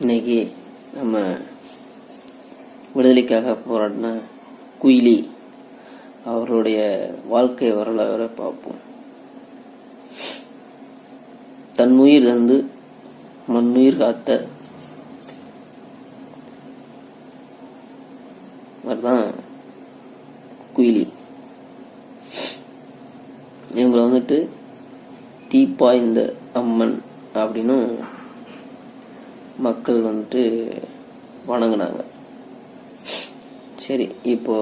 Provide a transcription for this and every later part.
இன்னைக்கு நம்ம விடுதலைக்காக போராடின குயிலி அவருடைய வாழ்க்கை வரலாறை பார்ப்போம். தன் உயிர் தந்து மண்ணுயிர் காத்த தான் குயிலி. இவங்களை வந்துட்டு தீப்பாய்ந்த அம்மன் அப்படின்னும் மக்கள் வந்துட்டு வணங்கினாங்க. சரி இப்போ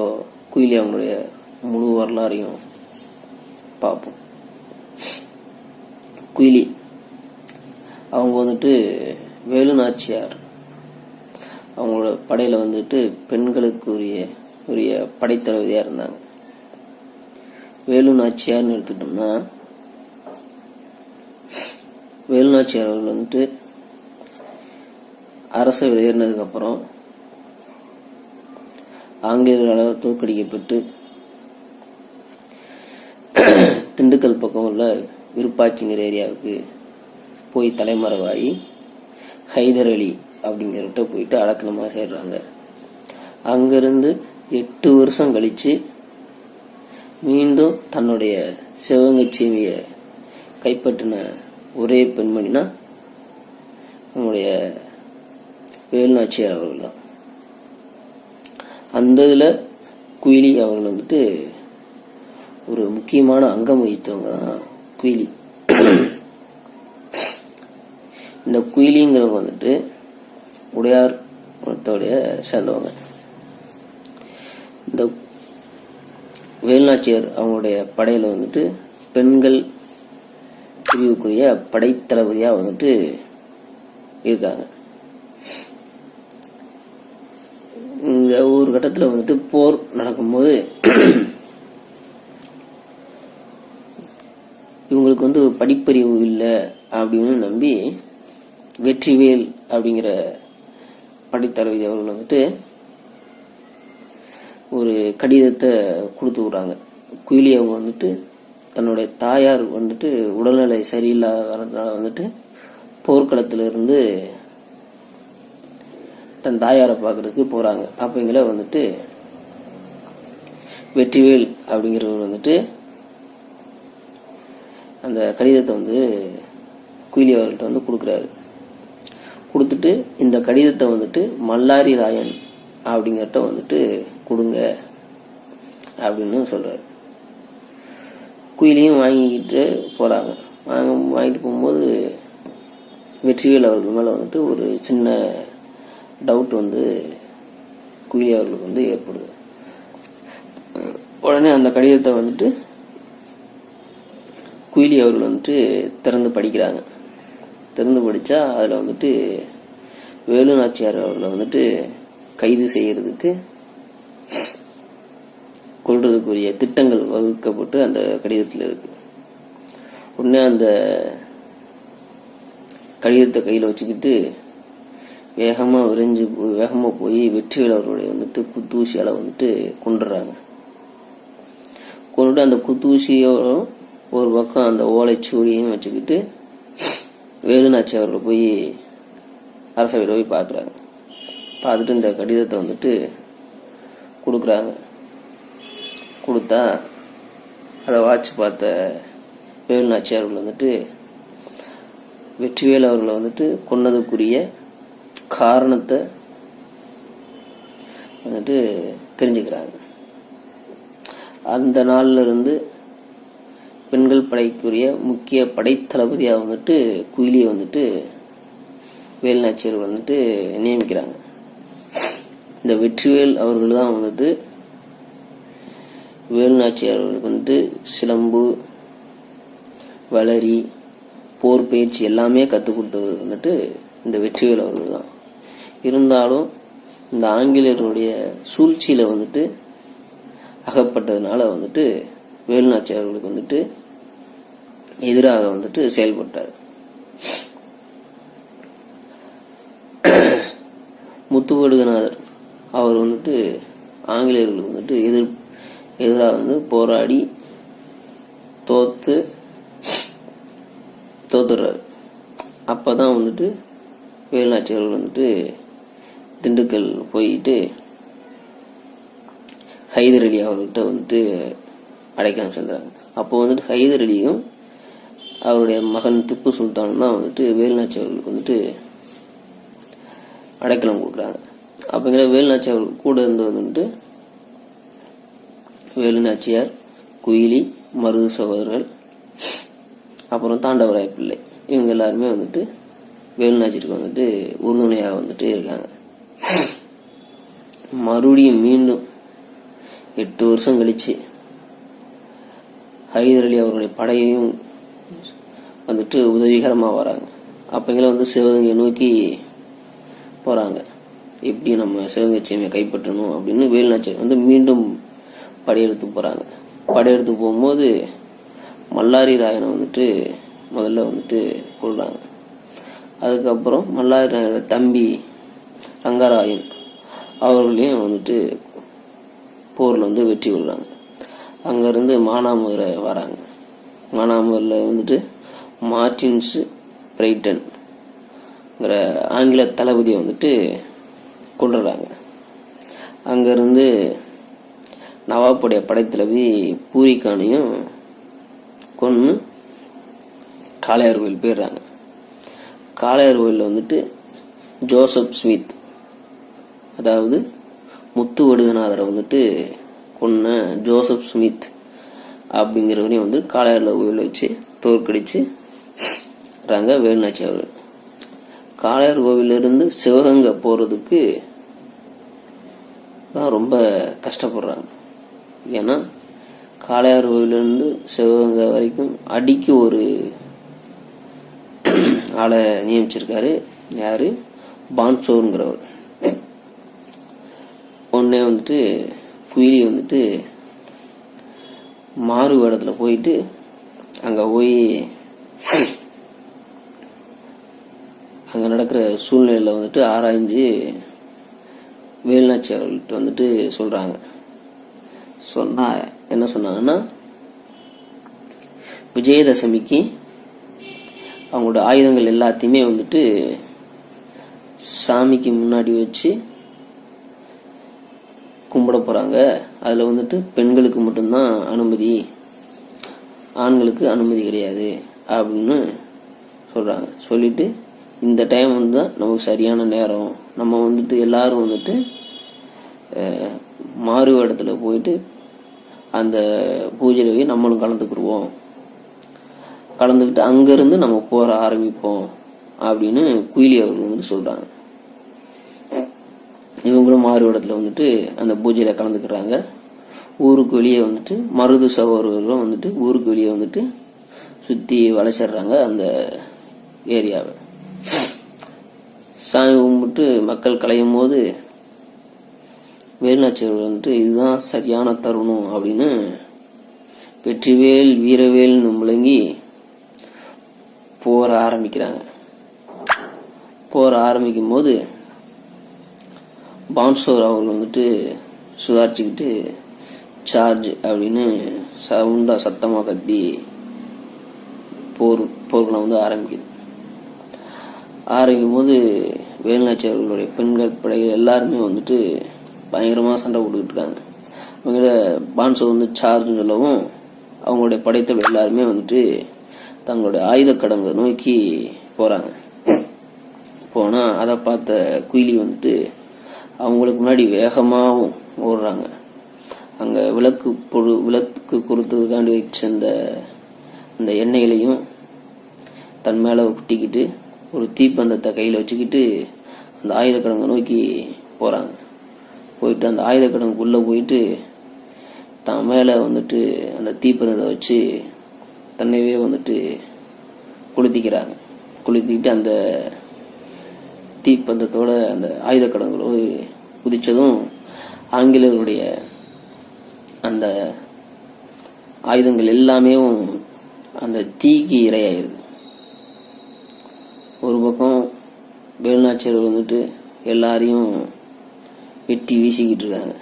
குயிலி அவங்களுடைய முழு வரலாறையும் பார்ப்போம். குயிலி அவங்க வந்துட்டு வேலுநாச்சியார் அவங்களோட படையில வந்துட்டு பெண்களுக்கு உரிய உரிய படைத்தளபதியா இருந்தாங்க. வேலுநாச்சியார்னு எடுத்துட்டோம்னா வேலுநாச்சியார் அவர்கள் வந்துட்டு அரசு வெளியேறினதுக்கு அப்புறம் ஆங்கிலேயர்களால் தோற்கடிக்கப்பட்டு திண்டுக்கல் பக்கம் உள்ள விருப்பாச்சிங்கிற ஏரியாவுக்கு போய் தலைமறைவாகி ஹைதர் அலி அப்படிங்கிறவர்கிட்ட போயிட்டு அடக்கணமாக சேர்றாங்க. அங்கிருந்து எட்டு வருஷம் கழிச்சு மீண்டும் தன்னுடைய சிவகங்கை கைப்பற்றின ஒரே பெண்மணினா நம்முடைய வேலுநாச்சியார் அவர்கள் தான். அந்த இதில் குயிலி அவர்கள் வந்துட்டு ஒரு முக்கியமான அங்கம் வகித்தவங்க தான் குயிலி. இந்த குயிலிங்கிறவங்க வந்துட்டு உடையார் குலத்தோடைய சேர்ந்தவங்க. இந்த வேலுநாச்சியார் அவங்களுடைய படையில் வந்துட்டு பெண்கள் பிரிவுக்குரிய படைத்தளபதியாக வந்துட்டு இருக்காங்க இந்த ஒரு கட்டத்தில் வந்துட்டு போர் நடக்கும்போது இவங்களுக்கு வந்து படிப்பறிவு இல்லை அப்படின்னு நம்பி வெற்றிவேல் அப்படிங்கிற படைத்தளபதி அவர்கள் வந்துட்டு ஒரு கடிதத்தை கொடுத்து விடுறாங்க. குயிலி அவங்க வந்துட்டு தன்னுடைய தாயார் வந்துட்டு உடல்நிலை சரியில்லாத காரணத்தினால வந்துட்டு போர்க்களத்திலிருந்து இருந்து தன் தாயாரை பார்க்கறதுக்கு போறாங்க. அப்பங்கள வந்துட்டு வெற்றிவேல் அப்படிங்கிறவர் வந்துட்டு அந்த கடிதத்தை வந்து குயிலி அவர்கள்ட்ட வந்து கொடுக்குறாரு. கொடுத்துட்டு இந்த கடிதத்தை வந்துட்டு மல்லாரி ராயன் அப்படிங்கிறட்ட வந்துட்டு கொடுங்க அப்படின்னு சொல்றாரு. குயிலையும் வாங்கிக்கிட்டு போறாங்க. வாங்க வாங்கிட்டு போகும்போது வெற்றிவேல் அவர்கள் மேலே வந்துட்டு ஒரு சின்ன டவுட் வந்து குயிலி அவர்களுக்கு வந்து ஏற்படுது. உடனே அந்த கடிதத்தை வந்துட்டு குயிலி அவர்கள் வந்துட்டு திறந்து படிக்கிறாங்க. திறந்து படித்தா அதில் வந்துட்டு வேலு நாச்சியார் அவர்களை வந்துட்டு கைது செய்யறதுக்கு கொள்றதுக்குரிய திட்டங்கள் வகுக்கப்பட்டு அந்த கடிதத்தில் இருக்கு. உடனே அந்த கடிதத்தை கையில் வச்சுக்கிட்டு வேகமா விரைஞ்சு போ- வேகமா போய் வெற்றிகள் அவர்களுடைய வந்துட்டு குத்தூசியால வந்துட்டு கொண்டுறாங்க கொண்டுட்டு அந்த குத்தூசியோட ஒரு பக்கம் அந்த ஓலைச்சூரியும் வச்சுக்கிட்டு வேலுநாச்சி அவர்களை போய் அரசவையில் போய் பார்க்குறாங்க பார்த்துட்டு இந்த கடிதத்தை வந்துட்டு கொடுக்குறாங்க. கொடுத்தா அதை வாட்சி பார்த்த வேலுநாச்சி அவர்கள் வந்துட்டு வெற்றிவேல் அவர்களை வந்துட்டு கொன்னதுக்குரிய காரணத்தை வந்துட்டு தெரிஞ்சுக்கிறாங்க. அந்த நாளில் இருந்து பெண்கள் படைக்குரிய முக்கிய படைத்தளபதியாக வந்துட்டு குயிலியை வந்துட்டு வேலுநாச்சியர் வந்துட்டு நியமிக்கிறாங்க. இந்த வெற்றிவேல் அவர்கள் தான் வந்துட்டு வேலுநாச்சியார் அவர்களுக்கு வந்துட்டு சிலம்பு வளரி போர் பயிற்சி எல்லாமே கற்றுக் கொடுத்தவர் வந்துட்டு இந்த வெற்றிவேல் அவர்கள் தான் இருந்தாலும் இந்த ஆங்கிலேயருடைய சூழ்ச்சியில் வந்துட்டு அகப்பட்டதுனால வந்துட்டு வேலுநாச்சியார்களுக்கு வந்துட்டு எதிராக வந்துட்டு செயல்பட்டார். முத்துவடுகநாதர் அவர் வந்துட்டு ஆங்கிலேயர்களுக்கு வந்துட்டு எதிர் எதிராக வந்து போராடி தோத்து அப்போ தான் வந்துட்டு வேலுநாச்சியார்கள் வந்துட்டு திண்டுக்கல் போயிட்டு ஹைதர் அலி அவர்கிட்ட வந்துட்டு அடைக்கலம் சென்றாங்க. அப்போ வந்துட்டு ஹைதர் அலியும் அவருடைய மகன் திப்பு சுல்தான் தான் வந்துட்டு வேலுநாச்சி அவர்களுக்கு வந்துட்டு அடைக்கலம் கொடுக்குறாங்க. அப்படிங்கிற வேலுநாச்சி அவர்கள் கூட இருந்தது வந்துட்டு வேலுநாச்சியார் குயிலி மருது சகோதரர்கள் அப்புறம் தாண்டவராய பிள்ளை இவங்க எல்லாருமே வந்துட்டு வேலுநாச்சிக்கு வந்துட்டு உறுதுணையாக வந்துட்டு இருக்காங்க. மறுபடியும் மீண்டும் எட்டு வருஷம் கழிச்சு ஹைதர் அலி அவருடைய படையையும் வந்துட்டு உதவிகரமாக வராங்க. அப்பங்கள வந்து சிவகங்கை நோக்கி போகிறாங்க எப்படி நம்ம சிவகங்கை சீமையை கைப்பற்றணும் அப்படின்னு வேலுநாச்சியார் வந்து மீண்டும் படையெடுத்து போகிறாங்க படையெடுத்து போகும்போது மல்லாரி ராயனை வந்துட்டு முதல்ல வந்துட்டு கொள்றாங்க அதுக்கப்புறம் மல்லாரி ராயனோட தம்பி ரங்கராயன் அவர்களையும் வந்துட்டு போரில் வந்து வெற்றி கொள்கிறாங்க அங்கேருந்து மானாமதுரை வராங்க. மானாமதுரில் வந்துட்டு மார்டின்ஸ் பிரைட்டன்ங்கிற ஆங்கில தளபதியை வந்துட்டு கொண்டுறாங்க அங்கேருந்து நவாப்புடைய படைத்தளபதி பூரிக்கானையும் கொன்று காளையார் கோயில் போயிடுறாங்க. காளையார் கோயிலில் வந்துட்டு ஜோசப் ஸ்மித் அதாவது முத்து வடுகநாதரை வந்துட்டு கொன்ன ஜோசப் ஸ்மித் அப்படிங்கிறவரையும் வந்து காளையாரில் உயிரில் வச்சு தோற்கடிச்சு ராங்க வேலுநாச்சி அவர்கள். காளையார் கோவிலிருந்து சிவகங்கை போகிறதுக்கு தான் ரொம்ப கஷ்டப்படுறாங்க. ஏன்னா காளையார் கோவிலிருந்து சிவகங்கை வரைக்கும் அடிக்கு ஒரு ஆளை நியமிச்சிருக்காரு. யாரு? பான்சோருங்கிறவர் உடனே வந்துட்டு குயிலி வந்துட்டு மாறு இடத்துல போயிட்டு அங்கே போய் அங்கே நடக்கிற சூழ்நிலையில் வந்துட்டு ஆராய்ஞ்சு வேலுநாச்சி அவர்கள்ட்ட வந்துட்டு சொல்றாங்க. சொன்னா என்ன சொன்னாங்கன்னா விஜயதசமிக்கு அவங்களோட ஆயுதங்கள் எல்லாத்தையுமே வந்துட்டு சாமிக்கு முன்னாடி வச்சு கும்பிட போகிறாங்க அதில் வந்துட்டு பெண்களுக்கு மட்டும்தான் அனுமதி. ஆண்களுக்கு அனுமதி கிடையாது அப்படின்னு சொல்கிறாங்க சொல்லிட்டு இந்த டைம் வந்து தான் நமக்கு சரியான நேரம். நம்ம வந்துட்டு எல்லாரும் வந்துட்டு மாறு இடத்துல போயிட்டு அந்த பூஜையில போய் நம்மளும் கலந்துக்கிடுவோம் கலந்துக்கிட்டு அங்கேருந்து நம்ம போற ஆரம்பிப்போம் அப்படின்னு குயிலி அவர்கள் வந்து சொல்கிறாங்க இவங்களும் மாறுவிடத்தில் வந்துட்டு அந்த பூஜையில் கலந்துக்கிறாங்க. ஊருக்கு வெளியே வந்துட்டு மருது சகோதரர்களும் வந்துட்டு ஊருக்கு வெளியே வந்துட்டு சுற்றி வளைச்சிடுறாங்க அந்த ஏரியாவை. சாமி கும்பிட்டு மக்கள் கலையும் போது வேலுநாச்சியர்கள் வந்துட்டு இதுதான் சரியான தருணம் அப்படின்னு வெற்றிவேல் வீரவேல்னு முழங்கி போற ஆரம்பிக்கிறாங்க. போற ஆரம்பிக்கும் போது பான்சோர் அவர்கள் வந்துட்டு சுதாரிச்சுக்கிட்டு சார்ஜ் அப்படின்னு சவுண்டா சத்தமா கத்தி போர் போர்க்களம் வந்து ஆரம்பிக்குது. ஆரம்பிக்கும் போது வேலுநாச்சி அவர்களுடைய பெண்கள் படைகள் எல்லாருமே வந்துட்டு பயங்கரமா சண்டை போட்டுக்கிட்டு இருக்காங்க. அவங்கள பான்சோ வந்து சார்ஜ் சொல்லவும் அவங்களுடைய படைத்தவர்கள் எல்லாருமே வந்துட்டு தங்களுடைய ஆயுத கடங்கை நோக்கி போறாங்க. போனா அதை பார்த்த குயிலி வந்துட்டு அவங்களுக்கு முன்னாடி வேகமாகவும் ஓடுறாங்க. அங்கே விளக்கு பொழு விளக்கு கொடுத்ததுக்காண்டி வச்சிருந்த அந்த எண்ணெய்களையும் தன் மேலே குட்டிக்கிட்டு ஒரு தீப்பந்தத்தை கையில் வச்சுக்கிட்டு அந்த ஆயுத நோக்கி போகிறாங்க போயிட்டு அந்த ஆயுத கடங்குள்ள போயிட்டு தான் மேலே வந்துட்டு அந்த தீப்பந்தத்தை வச்சு தன்னையவே வந்துட்டு கொளுத்திக்கிறாங்க. கொளுத்திக்கிட்டு அந்த தீப்பந்தத்தோட அந்த ஆயுத கடங்களோடு குதிச்சதும் ஆங்கிலேயருடைய அந்த ஆயுதங்கள் எல்லாமே அந்த தீக்கு இரையாயிருது. ஒரு பக்கம் வேலுநாச்சியர் வந்துட்டு எல்லாரையும் வெட்டி வீசிக்கிட்டு இருக்காங்க.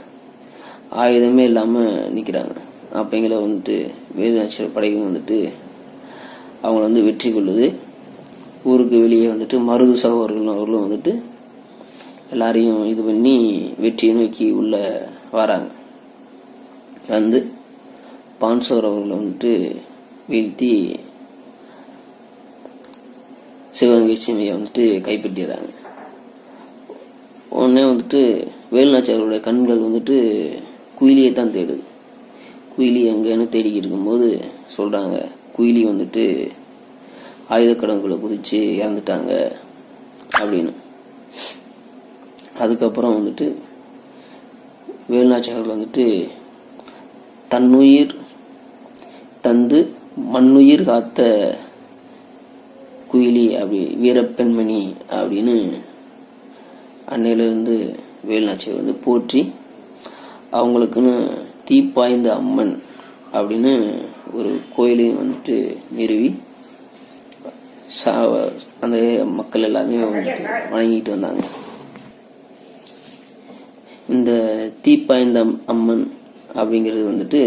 ஆயுதமே இல்லாமல் நிற்கிறாங்க அப்போ எங்களை வந்துட்டு வேலுநாச்சியர் படைகள் வந்துட்டு அவங்கள வந்து வெற்றி கொள்ளுது. ஊருக்கு வெளியே வந்துட்டு மருது சகோதரர்கள் அவர்களும் வந்துட்டு எல்லாரையும் இது பண்ணி வெற்றியை நோக்கி உள்ள வராங்க. வந்து பான்சோர் அவர்களை வந்துட்டு வீழ்த்தி சிவகங்கை சீமையை வந்துட்டு கைப்பற்றிடுறாங்க உடனே வந்துட்டு வேலுநாச்சாரோட கண்கள் வந்துட்டு குயிலியை தான் தேடுது. குயிலி எங்கேன்னு தேடிக்கிட்டு இருக்கும்போது சொல்கிறாங்க குயிலி வந்துட்டு ஆயுத ஆயுதக்கடங்குள்ள குதிச்சு இறந்துட்டாங்க அப்படின்னு. அதுக்கப்புறம் வந்துட்டு வேலுநாச்சியார்கள் வந்துட்டு தன்னுயிர் தந்து மண்ணுயிர் காத்த குயிலி அப்படி வீரப்பெண்மணி அப்படின்னு அன்னையிலிருந்து வேலுநாச்சியர் வந்து போற்றி அவங்களுக்குன்னு தீப்பாய்ந்த அம்மன் அப்படின்னு ஒரு கோயிலையும் வந்துட்டு நிறுவி அந்த மக்கள் எல்லாருமே வந்துட்டு வணங்கிட்டு வந்தாங்க. இந்த தீப்பாய்ந்த அம்மன் அப்படிங்கிறது வந்துட்டு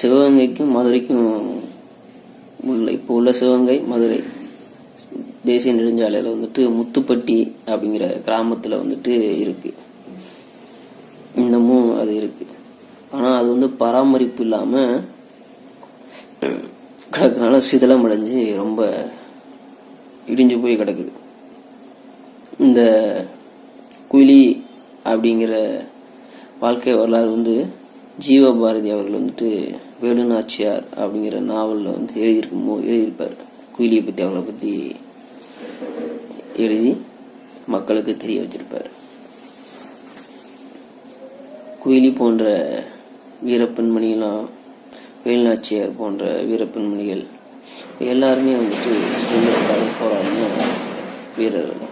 சிவகங்கைக்கும் மதுரைக்கும் உள்ள இப்போ உள்ள சிவகங்கை மதுரை தேசிய நெடுஞ்சாலையில் வந்துட்டு முத்துப்பட்டி அப்படிங்கிற கிராமத்தில் வந்துட்டு இருக்கு. இன்னமும் அது இருக்கு. ஆனால் அது வந்து பராமரிப்பு இல்லாமல் கிடக்கிறதுனால சிதிலம் அடைஞ்சு ரொம்ப இடிஞ்சு போய் கிடக்குது. இந்த குயிலி அப்படிங்கிற வாழ்க்கை வரலாறு வந்து ஜீவபாரதி அவர்கள் வந்துட்டு வேலுநாச்சியார் அப்படிங்கிற நாவலில் வந்து எழுதியிருக்கும் போது எழுதியிருப்பார். குயிலியை பற்றி அவங்கள பற்றி எழுதி மக்களுக்கு தெரிய வச்சிருப்பார். குயிலி போன்ற வீரப்பெண்மணிகளாம் வேலுநாச்சியார் போன்ற வீரப்பெண்மணிகள் எல்லாருமே வந்துட்டு சுதந்திரத்துக்காக போராடின வீரர்கள்.